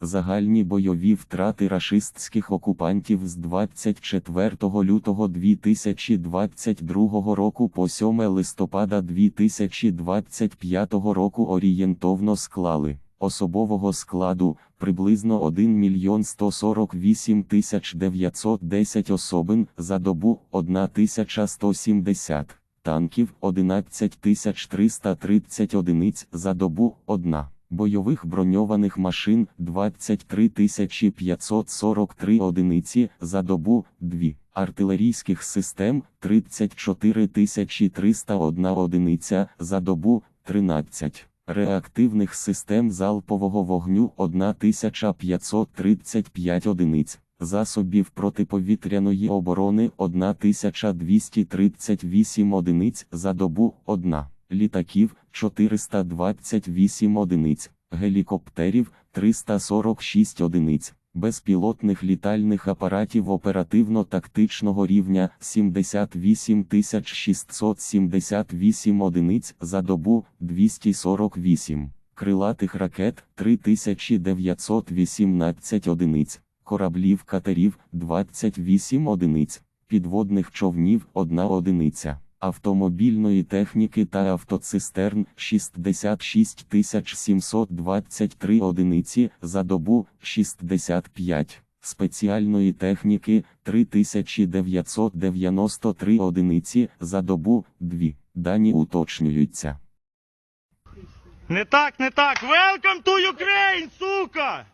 Загальні бойові втрати рашистських окупантів з 24 лютого 2022 року по 7 листопада 2025 року орієнтовно склали особового складу приблизно 1 мільйон 148 тисяч 910 особин за добу 1170 танків 11330 одиниць за добу 1, бойових броньованих машин 23543 одиниці за добу 2, артилерійських систем 34301 одиниця за добу 13. Реактивних систем залпового вогню 1535 одиниць, засобів протиповітряної оборони 1238 одиниць за добу 1, літаків 428 одиниць, гелікоптерів 346 одиниць, безпілотних літальних апаратів оперативно-тактичного рівня 78 678 одиниць за добу 248, крилатих ракет 3918 одиниць, кораблів катерів 28 одиниць, підводних човнів 1 одиниця. Автомобільної техніки та автоцистерн 66 723 одиниці за добу 65, спеціальної техніки 3993 одиниці за добу 2. Дані уточнюються. Не так, не так. Welcome to Ukraine, сука!